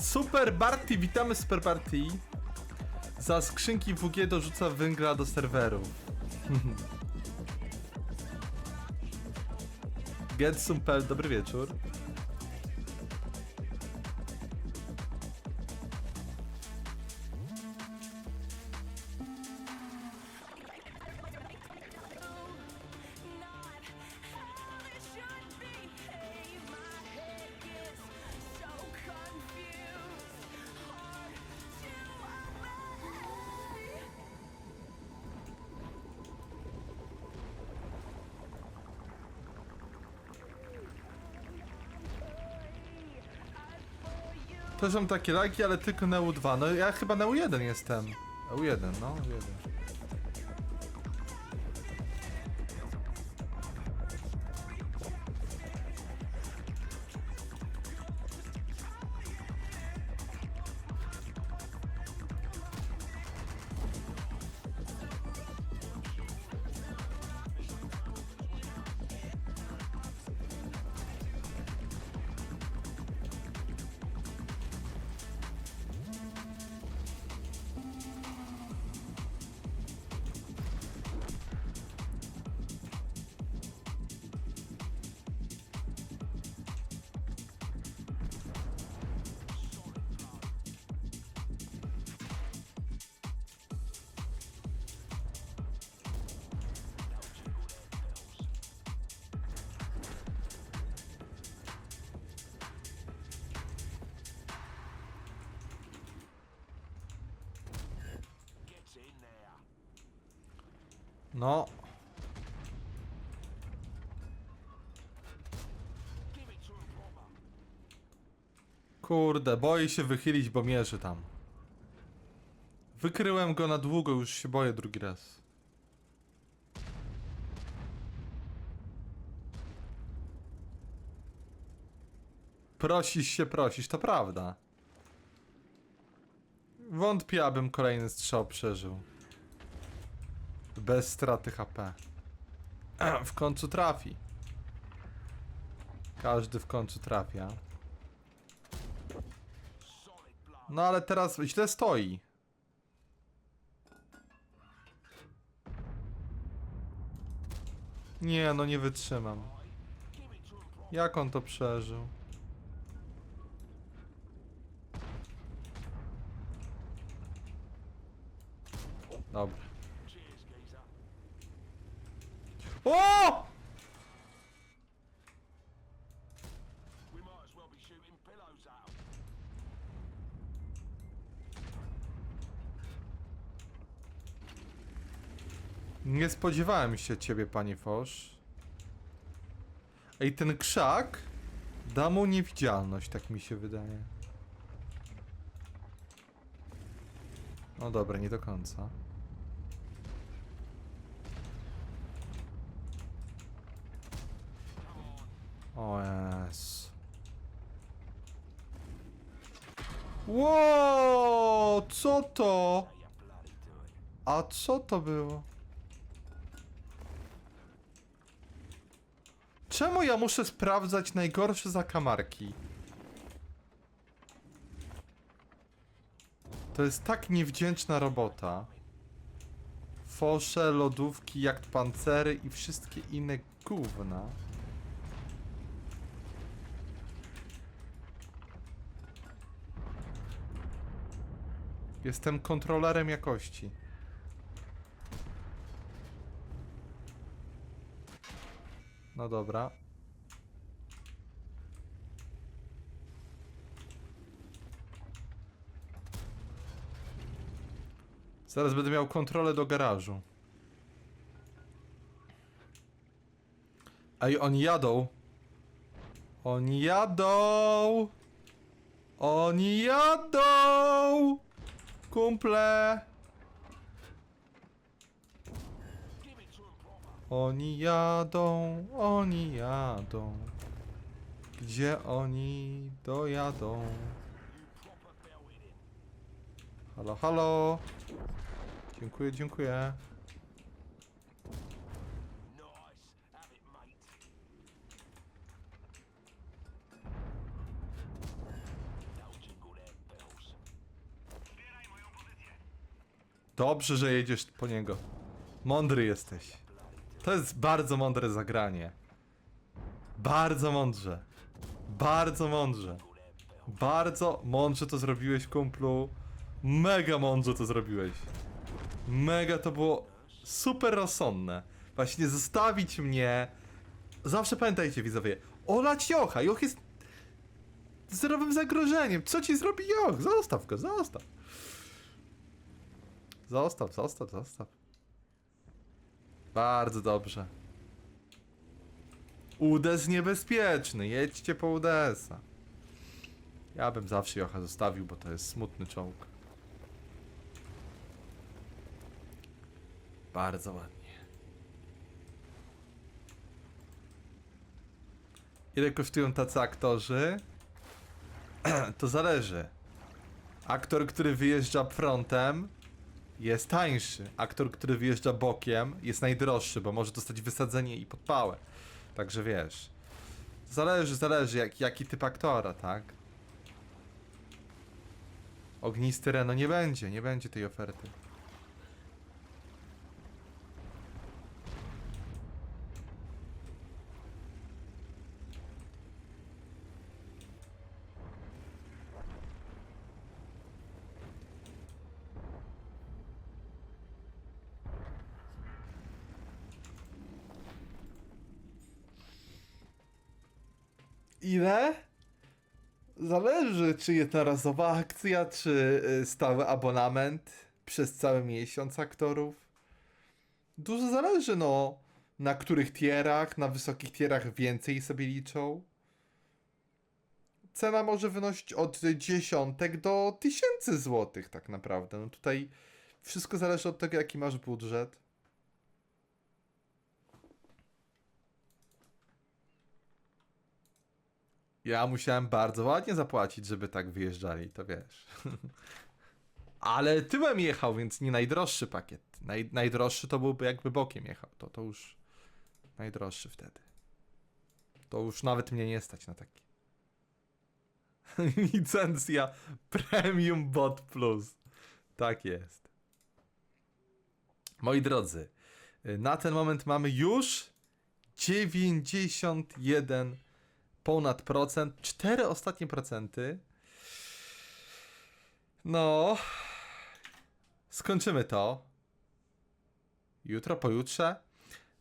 Super Barty, witamy Super Barty. Za skrzynki WG dorzuca węgla do serwerów. Getsumpel, dobry wieczór. To są takie lagi, ale tylko na U2. No ja chyba na U1 jestem. U1, no, U1. No, kurde, boję się wychylić, bo mierzy tam. Wykryłem go na długo, już się boję drugi raz. Prosisz się, prosisz, to prawda. Wątpię, abym kolejny strzał przeżył. Bez straty HP. W końcu trafi. Każdy w końcu trafia. No ale teraz źle stoi. Nie, no nie wytrzymam. Jak on to przeżył? Dobra. O! We might as well be shooting pillows at 'em. Nie spodziewałem się ciebie, panie Fosz. Ej, ten krzak da mu niewidzialność, tak mi się wydaje. No dobra, nie do końca. O. Ło, co to? A co to było? Czemu ja muszę sprawdzać najgorsze zakamarki? To jest tak niewdzięczna robota. Fosze, lodówki, jak pancery i wszystkie inne gówna. Jestem kontrolerem jakości. No dobra. Zaraz będę miał kontrolę do garażu. Ej, oni jadą. Oni jadą. Oni jadą. Kumple. Oni jadą, oni jadą. Gdzie oni dojadą? Halo, halo. Dziękuję, dziękuję. Dobrze, że jedziesz po niego. Mądry jesteś. To jest bardzo mądre zagranie. Bardzo mądrze. Bardzo mądrze. Bardzo mądrze to zrobiłeś, kumplu. Mega mądrze to zrobiłeś. Mega to było super rozsądne. Właśnie zostawić mnie. Zawsze pamiętajcie, widzowie. Olać Jocha. Joch jest zerowym zagrożeniem. Co ci zrobi Joch? Zostaw go, zostaw. Zostaw, zostaw, zostaw. Bardzo dobrze. Udes niebezpieczny. Jedźcie po Udesa. Ja bym zawsze Jocha zostawił, bo to jest smutny czołg. Bardzo ładnie. Ile kosztują tacy aktorzy? to zależy. Aktor, który wyjeżdża frontem, jest tańszy. Aktor, który wyjeżdża bokiem, jest najdroższy, bo może dostać wysadzenie i podpałę. Także wiesz. Zależy, zależy, jak, jaki typ aktora, tak? Ognisty Reno nie będzie, nie będzie tej oferty. Ile? Zależy, czy jednorazowa akcja, czy y, stały abonament przez cały miesiąc aktorów. Dużo zależy, no, na których tierach, na wysokich tierach więcej sobie liczą. Cena może wynosić od dziesiątek do tysięcy złotych, tak naprawdę. No tutaj wszystko zależy od tego, jaki masz budżet. Ja musiałem bardzo ładnie zapłacić, żeby tak wyjeżdżali, to wiesz. Ale tyłem jechał, więc nie najdroższy pakiet. Naj, najdroższy to byłby jakby bokiem jechał. To, to już najdroższy wtedy. To już nawet mnie nie stać na taki. Licencja Premium Bot Plus. Tak jest. Moi drodzy, na ten moment mamy już 91 ponad procent, cztery ostatnie procenty. No, skończymy to. Jutro, pojutrze.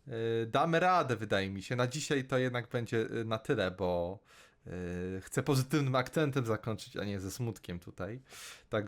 Yy, damy radę, wydaje mi się. Na dzisiaj to jednak będzie yy, na tyle, bo yy, chcę pozytywnym akcentem zakończyć, a nie ze smutkiem tutaj. Także